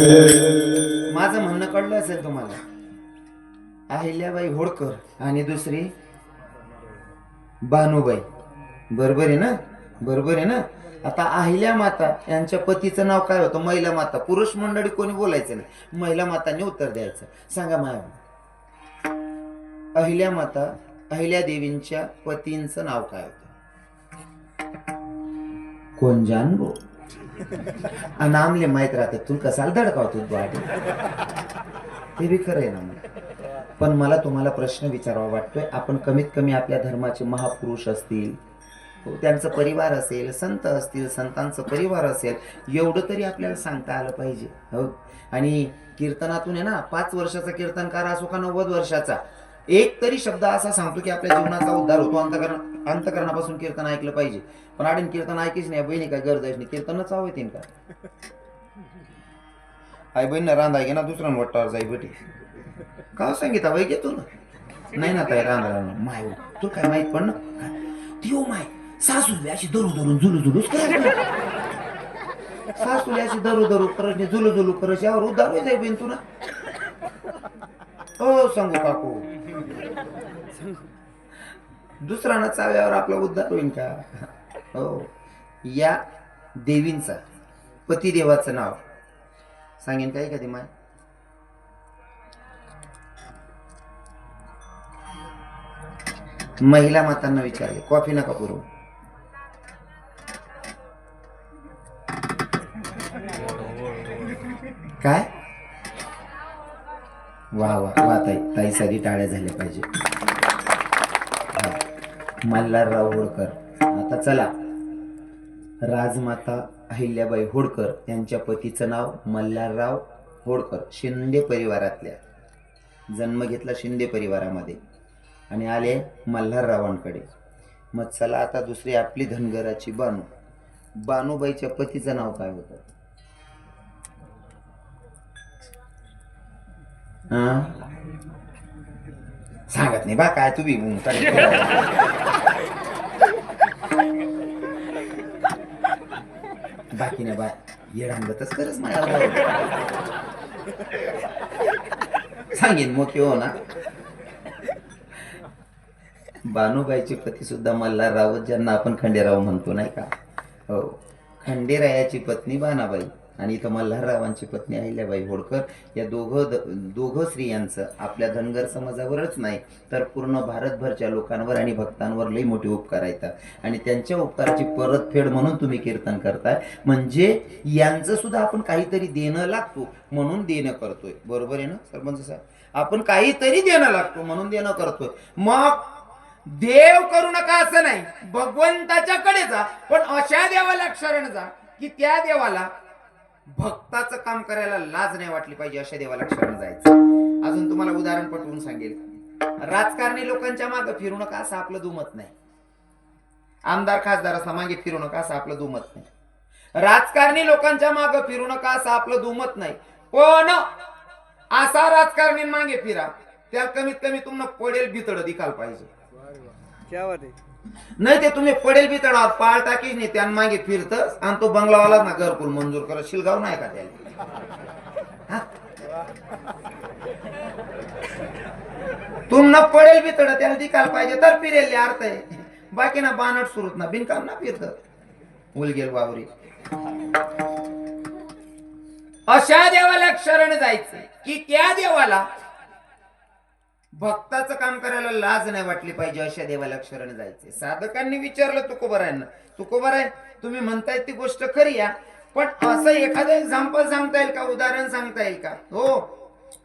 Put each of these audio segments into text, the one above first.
माझं म्हणणं कळलं असेल तुम्हाला. अहिल्याबाई होडकर आणि दुसरी बानूबाई बरोबर आहे ना? बरोबर आहे ना? आता अहिल्या माता यांच्या पतीचं नाव काय होतं? महिला माता. पुरुष मंडळी कोणी बोलायचं नाही. महिला मातांनी उत्तर द्यायचं. सांगा माया. अहिल्या माता अहिल्या देवींच्या पतींचं नाव काय होतं? कोण जानबो? आणि आमले माहीत राहतात तू कसाला धडकावतो तू आधी ते बी खरं आहे ना मग. पण मला तुम्हाला प्रश्न विचारावा वाटतोय. आपण कमीत कमी आपल्या धर्माचे महापुरुष असतील हो, त्यांचं परिवार असेल संत असतील संतांचं परिवार असेल एवढं तरी आपल्याला सांगता आलं पाहिजे. हो. आणि कीर्तनातून आहे ना पाच वर्षाचा कीर्तनकार असो का नव्वद वर्षाचा एक तरी शब्द असा सांगतो की आपल्या जीवनाचा उद्धार होतो. अंतकरण अंतकरणापासून कीर्तन ऐकलं पाहिजे. पण आडीन कीर्तन ऐकीच नाही बहिणी काय गरज नाही कीर्तनच हवं येतील का? आई बहीण रांधा घे ना दुसऱ्या वाटावर जाई बेटी का सांगितलं बाई घेतो ना. नाही ना ताई रांधा रांधा. माय तू काय माहीत पण ना? ती हो माय सासू अशी दरू दरून झुलू झुलूच सासू अशी दरू धरू करत झुलू झुलू करत यावर उद्धार होईल बहीण तुला. हो सांगू काकू. दुसरा ना चाव्यावर आपला उद्धार होईल का? हो. या देवींचा पतिदेवाचं नाव. सांगेन काय कधी माय? महिला मातांना विचारले कॉफी नका पुरवू. काय? वा वा वा ताई. ताई ताईसाठी टाळ्या झाल्या पाहिजे. मल्हारराव होळकर. आता चला. राजमाता अहिल्याबाई होळकर यांच्या पतीचं नाव मल्हारराव होळकर शिंदे परिवारातल्या. जन्म घेतला शिंदे परिवारामध्ये आणि आले मल्हाररावांकडे मग चला आता दुसरी आपली धनगराची बानू. बानूबाईच्या पतीचं नाव काय होतं? सांगत नाही बा काय तुम्ही बाकी नाही बा येडांगतच खरंच माझ्या सांगेन मोठे हो ना बानूबाईचे पती सुद्धा मल्हार रावत ज्यांना आपण खंडेराव म्हणतो नाही का? हो. खंडेरायाची पत्नी बानाबाई. आणि इथं मल्हाररावांची पत्नी अहिल्याबाई होळकर या दोघं दोघं स्त्रियांचं आपल्या धनगर समाजावरच नाही तर पूर्ण भारतभरच्या लोकांवर आणि भक्तांवर लई मोठे उपकार आहेत. आणि त्यांच्या उपकाराची परतफेड म्हणून तुम्ही कीर्तन करताय. म्हणजे यांचं सुद्धा आपण काहीतरी देणं लागतो म्हणून देणं करतोय. बरोबर आहे ना सरपंच साहेब? आपण काहीतरी देणं लागतो म्हणून देणं करतोय. मग देव करू नका असं नाही भगवंताच्या कडे जा पण अशा देवाला शरण जा की त्या देवाला भक्ताचं काम करायला लाज नाही वाटली पाहिजे अशा देवाला क्षण जायचं. अजून तुम्हाला उदाहरण पटवून सांगेल. राजकारणी लोकांच्या मागे फिरू नका असं आपलं दुमत नाही. आमदार खासदार असला मागे फिरू नका असं आपलं दुमत नाही. राजकारणी लोकांच्या मागे फिरू नका असं आपलं दुमत नाही. पण असा राजकारणी मागे फिरा त्याला कमीत कमी तुम्हाला पडेल बितड दिखाल पाहिजे. नाही ते तुम्ही पडेल बी तडावर पाळ टाकीच नाही त्यान मागे फिरत आणि तो बंगलावाला ना घरकुल मंजूर करत शिलगाव नाही का त्याला? हा? पडेल बी तड त्याला दिकाल पाहिजे तर फिरेल अर्थ आहे. बाकी ना बानट सुरत ना बिनकाम ना फिरत. उलगेल बावरी अशा देवाला शरण जायचं की त्या देवाला भक्ताचं काम करायला लाज नाही वाटली पाहिजे अशा देवाला शरण जायचे. साधकांनी विचारलं तुकोबरायांना तुकोबराय तुम्ही म्हणताय ती गोष्ट खरी या पण असं एखादं एक्झाम्पल सांगता येईल का? उदाहरण सांगता येईल का? हो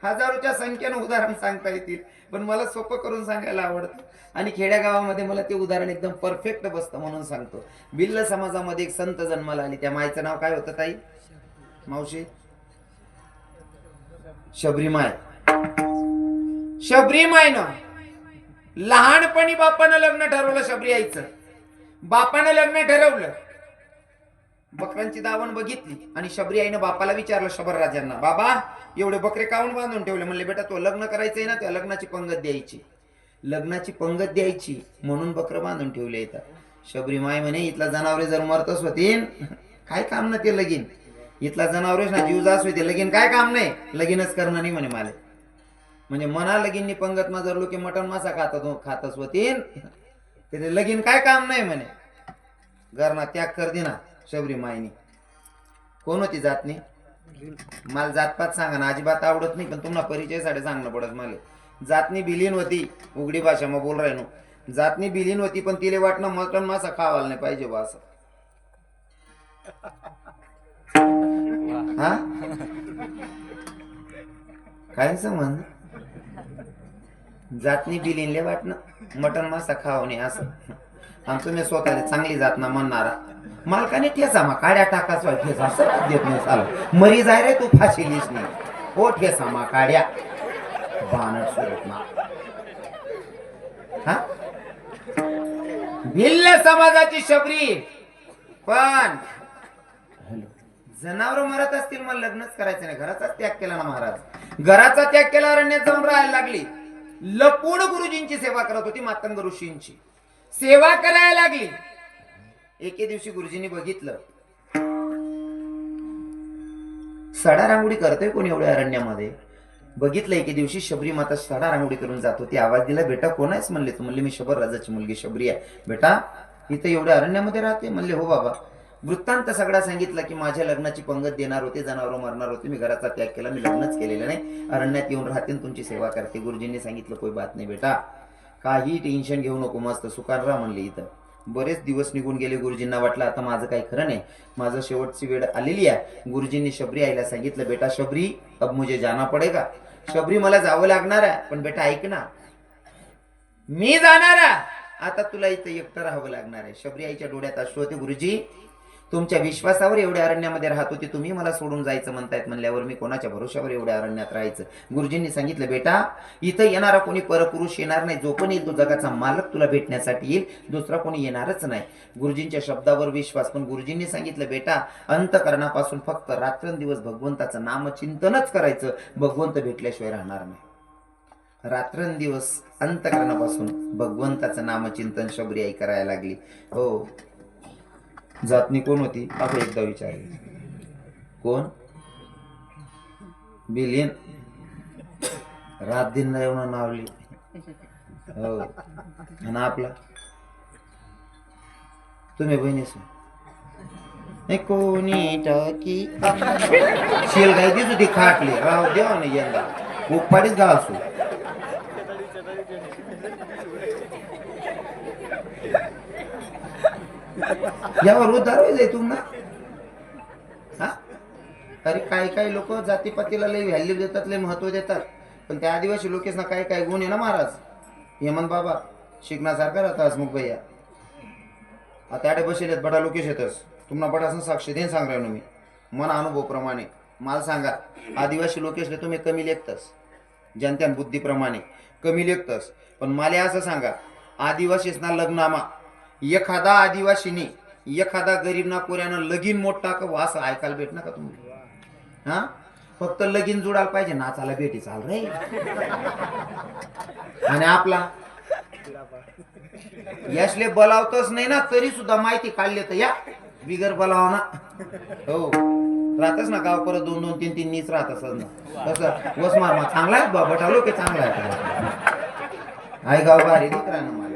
हजारोच्या संख्येनं उदाहरण सांगता येतील पण मला सोपं करून सांगायला आवडतं. आणि खेड्यागावामध्ये मला ते उदाहरण एकदम परफेक्ट बसतं म्हणून सांगतो. बिल्ल समाजामध्ये एक संत जन्माला आली. त्या मायचं नाव काय होतं ताई? मावशी? शबरीमाय शबरी मायनं लहानपणी बापानं लग्न ठरवलं शबरी आईचं बापानं लग्न ठरवलं. बकरांची दावण बघितली आणि शबरी आईनं बापाला विचारलं शबर राजांना बाबा एवढे बकरे काऊन बांधून ठेवले? म्हणले बेटा तो लग्न करायचंय ना त्या लग्नाची पंगत द्यायची. लग्नाची पंगत द्यायची? म्हणून बकर बांधून ठेवले इथं. शबरी माय म्हणे इथला जनावरे जर मरतच होतीन काय काम ना ते लगीन? इथला जनावरेच ना जीव जास होते लगीन काय काम नाही? लगीनच करणं नाही म्हणे मला. म्हणजे मना लगीननी पंगत मा जर लोक मटण मासा खातात खातच होतीन त्याचे लगीन काय काम नाही म्हणे. घरना त्याग कर दिना ना शबरी मायनी कोण होती जातनी मला जातपात सांगा ना अजिबात आवडत नाही पण तुम्हाला परिचयसाठी सांगणं पडत मला. जातनी बिलीन होती उघडी भाषा मग बोल राहिनो जातनी बिलीन होती पण तिले वाटणं मटण मासा खावायला नाही पाहिजे बा असं. हा? काय समज जातनी बिलीनले वाटणं. मटण मासा खावं नाही असं. आणि तुम्ही स्वतःला चांगली जात ना म्हणणारा. मालकाने ठेसा मा काड्या टाकाच वाय ठेसा देत नाही चालू मरी जाय रे तू फाशी लिस नाही. हो ठेसा मा काड्या. बाणट स्वरूप ना हा? भिल्ल समाजाची शबरी. पण जनावर मरत असतील मग लग्नच करायचं नाही. घराचाच त्याग केला ना महाराज. घराचा त्याग केला अरण्यात जाऊन राहायला लागली. लपून गुरुजींची सेवा करत होती मातंग ऋषींची. सेवा करायला लागली. एके दिवशी गुरुजींनी बघितलं. सडा रांगोळी करतोय कोण एवढ्या अरण्यामध्ये? बघितलं एके दिवशी शबरी माता सडा रांगोळी करून जात होती. आवाज दिला बेटा कोण आहेस? म्हणले तू. म्हणले मी शबर राजाची मुलगी शबरी आहे. बेटा इथं एवढ्या अरण्यामध्ये राहते? म्हणले हो बाबा. वृत्तांत सगळा सांगितलं की माझ्या लग्नाची पंगत देणार होते जनावर मरणार होते मी घराचा त्याग केला मी लग्नच केलेलं नाही. अरण्यात येऊन राहते तुमची सेवा करते. गुरुजींनी सांगितलं कोई बात नाही बेटा. काही टेन्शन घेऊ नको मस्त. सुखान राहा म्हणले इथं. बरेच दिवस निघून गेले गुरुजींना वाटलं आता माझं काही खरं नाही. माझं शेवटची वेळ आलेली आहे. गुरुजींनी शबरी आईला सांगितलं बेटा शबरी अब मुझे जाना पडेगा. शबरी मला जावं लागणार आहे पण बेटा ऐक ना. मी जाणार आता तुला इथं एकटं राहावं लागणार आहे. शबरी आईच्या डोळ्यात अश्रू होते. गुरुजी तुमच्या विश्वासावर एवढ्या अरण्यामध्ये राहत होती तुम्ही मला सोडून जायचं म्हणतायत म्हणल्यावर मी कोणाच्या भरोशावर एवढ्या अरण्यात राहायचं? गुरुजींनी सांगितलं बेटा इथं येणारा कोणी परपुरुष येणार नाही. जो पण येईल तो जगाचा मालक तुला भेटण्यासाठी येईल. दुसरा कोणी येणारच नाही. गुरुजींच्या शब्दावर विश्वास पण गुरुजींनी सांगितलं बेटा अंतकरणापासून फक्त रात्रंदिवस भगवंताचं नामचिंतनच करायचं. भगवंत भेटल्याशिवाय राहणार नाही. रात्रंदिवस अंतकरणापासून भगवंताचं नामचिंतन शबरी आई करायला लागली. हो. जातनी कोण होती? आपण एकदा विचारले. कोण? बिलियन. रात दिन येऊन नावली. हो. आणि आपला? तुम्ही बहिणीस कोणी टाकी. शेल गाय दिस होती खाटली. राव देवा नाही यंदा. उपाडीच गाव असू. यावर उद्धार होईल तुम्हाला हा? अरे काही काही लोक जातीपातीला लई व्हॅल्यू देतात लई महत्त्व देतात. पण त्या आदिवासी लोकेसना काही काही गुण आहे ना महाराज? हेमंत बाबा शिकण्यासारखा राहता हसमुख भैया आता आडे बसेलेत बडा लोकेश येतस. तुम्हाला बडासन साक्षी देईन सांग राहिलो मी. मन अनुभवप्रमाणे. मला सांगा आदिवासी लोकेशले तुम्ही कमी लेखतस. जनत्यान बुद्धीप्रमाणे कमी लेखतस. पण मला असं सांगा आदिवासीसना लग्नामा एखादा आदिवासीने एखादा गरीब ना पोऱ्यानं लगीन मोठा का असं ऐकायला भेटणार का तुम्ही? हा? फक्त लगीन जुडायला पाहिजे नाचाला भेटी चाल रे. आणि आपला? यशले बलावतच नाही ना तरी सुद्धा माहिती काढली तर या. बिगर बलाव ना. हो. राहतच ना गाव परत दोन दोन तीन तीन नीच राहत असत ना. तसं वस मार मा चांगला आहे बाबा ठालो की चांगला आहे. आई गाव भारी दिख ना मला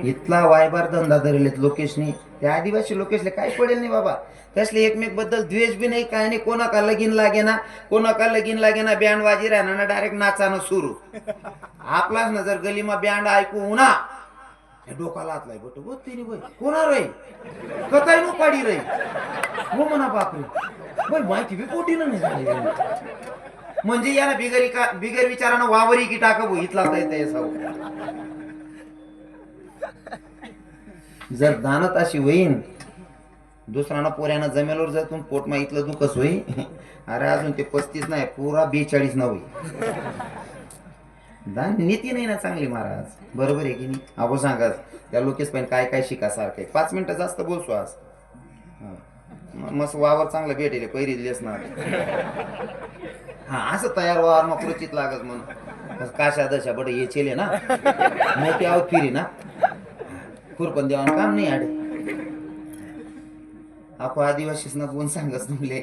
इथला वायबार धंदा धरलेत लोकेशनी. त्या आदिवासी लोकेशले काय पडेल नाही बाबा? त्यासले एकमेकबद्दल द्वेष बी नाही काय नाही. कोणाका लगीन लागेना कोणाका लगीन लागेना बँड वाजी राहणार ना डायरेक्ट नाचानं सुरू. आपलाच ना जर गलीमा बँड ऐकू उन्हा हे डोकाला हातलाय बट. बघ तिने बाई कोणा रे कताय नो पाडी रे हो म्हणा बापरे. बाई माहिती बी पोटी नाही झाली. रे. म्हणजे याला बिगरी का बिगर विचारानं वावरी की टाका भो इथला तर येते साऊ जर दानत अशी होईन दुसऱ्यानं पोऱ्यानं जमेलवर जर तुम्ही पोट इथलं दुखस होई अरे अजून ते पस्तीस नाही पुरा बेचाळीस न होई. दान नीती नाही ना चांगली महाराज. बरोबर आहे की नाही? अहो सांगा त्या लोकेश पण काय काय शिका सारखं आहे. पाच मिनिटं जास्त बोलसो आज. मस्त वावर चांगलं भेटेल पहिरी दिलेस ना. हा असं तयार वावर मग क्वचित लागत म्हणून. काशा दशा बट हे चेले ना. मोठी आहोत फिरी ना. खुरपण देवान काम नाही आडे. आपण आदिवासीच कोण सांगच म्हणले.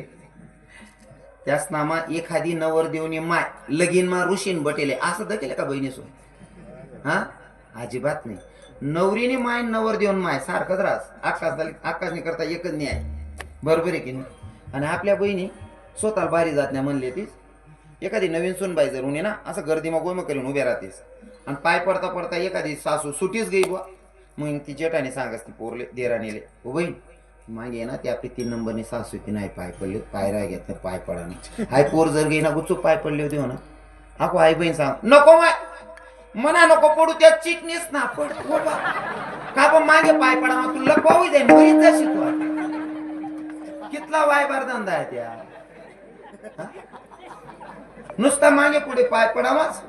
त्याच नामा एखादी नवर देऊनी माय लगीन मा ऋषीन बटेले. असं दकेले का बहिणीसो हा? अजिबात नाही. नवरीने माय नवर देऊन माय सारखंच राहस. आकाश आकाशने करता एकच न्याय बरोबर आहे की नाही? आणि आपल्या बहिणी स्वतःला भारी जात नाही म्हणले तीच. एखादी नवीन सुनबाई जर उणे ना असं गर्दीमा गोम करून उभ्या राहतेस. आणि पाय पडता पडता एखादी सासू सुटीच गई बुवा. मग ती जेठाने सांगस ती पोरले देराणीले ओ बहीण मागे ना ते आपली तीन नंबरनी सासू ती नाही पाय पडले पाय राय घेत नाही पाय पडा हाय पोर जर घेईना ना पाय पडले होते हो ना ako आई बहीण सांग नको माय मना नको पडू त्या चिकनीस ना पड हो का पण मागे पाय पडा मग तुला पाहू जाईल बरीच जाशी तू कितला वायबार धंदा आहे त्या. नुसता मागे पुढे पाय पडावाच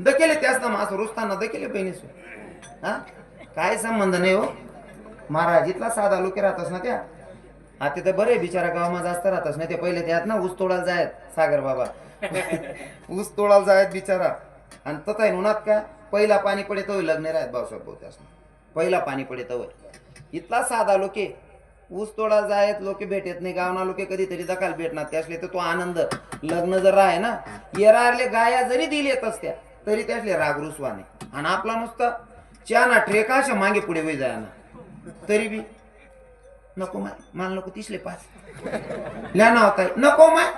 दकेले त्याच ना मास रुसताना दकेले बहिणीसू हा? काय संबंध नाही हो. महाराज इथला साधा लोक राहतस ना त्या. हा ते तर बरे बिचारा गावाમાં जास्त राहतस ना ते पहिले त्यात ना ऊस तोडायला जायत सागर बाबा. ऊस तोडायला जायत बिचारा. आणि तथा आहे उन्हात का? पहिला पाणी पडे तो लग्न राहत भाऊसाहेब बोलतास पहिला पाणी पडे तवय इथला साधा लोके. ऊस तोडा जायत लोक भेटत नाही. गावना लोके कधीतरी दखाल भेटणार. त्यासले तर तो आनंद. लग्न जर आहे ना येरारले गाया जरी दिली येतच त्या तरी त्यासले राग रुसवाने आणि आपला नुसता चाना ट्रेका अशा मागे पुढे वय जाय ना. तरी बी नको माय मला नको तिसले पाच. ल्या ना होता नको माय.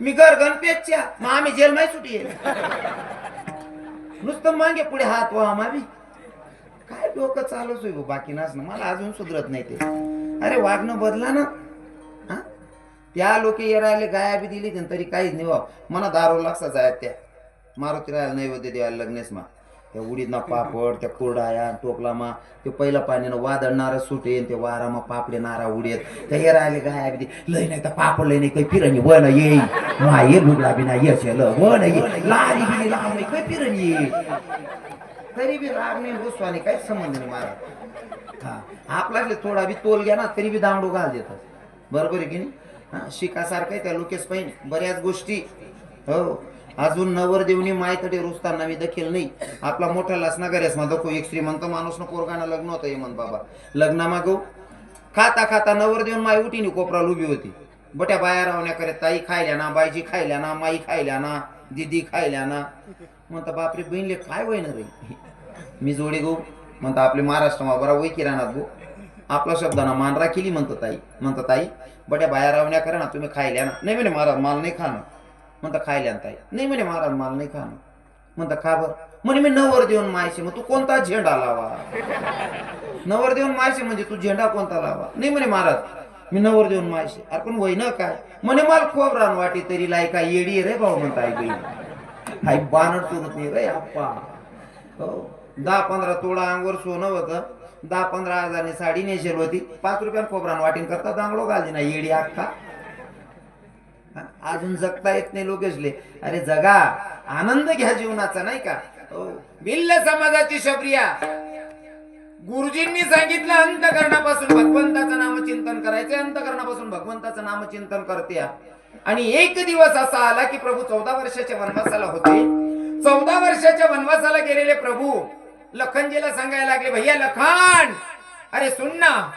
मी घर गणपेच्या मग आम्ही जेल माय सुटी येईल. नुसतं मागे पुढे हात वा मावी काय डोकं चालूच होई बाकी नाच ना मला अजून सुधरत नाही ते. अरे वागणं बदला ना. हा? त्या लोक येरायले गाया बी दिली तरी काहीच नाही वा मला दारू लागसा जायत त्या. मारुती राहायला नैवेद्य द्यायला लग्नेस मा. त्या उडीदना पापड त्या कुरडाया टोपलामा ते पहिलं पाण्यानं वादळणारा सुटेन ते वारामा पापडे नारा उडेत त्या हे राहिले बी अगदी लय नाही तर पापड लय नाही काही पिरणी वन येई. मा ये लुगडा बी नाही येश वन ये लारी बिली लाव नाही काही पिरणी ये तरी बी राग नाही रुसवाने काहीच संबंध नाही महाराज हा आपल्याकडे थोडा बी तोल घ्या ना तरी बी दांडू घाल देतात. बरोबर आहे की नाही? शिकासारखं आहे त्या लोकेश पाहिजे बऱ्याच गोष्टी. हो. अजून नवर देवनी मायतडे रुजताना मी देखील नाही. आपला मोठा लसना गरेस मा दखो एक श्रीमंत माणूस न पोरगाना लग्न होतं हे म्हण बाबा. लग्ना मागव खाता खाता नवर देऊन माय उठीने कोपरा उभी होती. बट्या बाया रावण्या करे ताई खायल्या ना बायजी खायल्या ना माई खायल्या ना दिदी खायल्या ना. म्हणता बापरे बहिणले काय वय रे? मी जोडी गो म्हणता आपले महाराष्ट्रमा बरा वय किराणात गो आपला शब्दाना मान राखिली म्हणतो ताई. म्हणता ताई बट्या बाया रावण्या करा ना तुम्ही खायल्या ना. नाही म्हणे महाराज माल नाही खाणं म्हणता खायला आणताय ताई. नाही म्हणे महाराज माल नाही खाणं. म्हणता खा बर. म्हणे मी नवर देऊन मायशी मग तू कोणता झेंडा लावा? नवर देऊन मायशी म्हणजे तू झेंडा कोणता लावा? नाही म्हणे महाराज मी नवर देऊन मायशी अरे पण वय ना काय? म्हणे मला खोबरान वाटी तरी लाई येडी रे भाऊ म्हणता आई बहीण. आई बानट चुरत नाही रे आप्पा. हो दहा पंधरा तोडा अंगवर सोनं होतं. दहा पंधरा हजारने साडी नेशेल होती. पाच रुपयात खोबरान वाटीन करता दांगडो घालते ना येडी अख्खा. अजून जगता येत नाही लोकेशले अरे जगा आनंद घ्या जीवनाचा नाही का? हो. भिल्ल समाजाची शबरिया. गुरुजींनी सांगितलं अंतकरणापासून भगवंताचं नामचिंतन करायचं अंतकरणापासून भगवंताचं नामचिंतन करते आणि एक दिवस असा आला की प्रभू चौदा वर्षाच्या वनवासाला होते. चौदा वर्षाच्या वनवासाला गेलेले प्रभू लखनजीला सांगायला लागले भैया लखन! अरे सुन ना.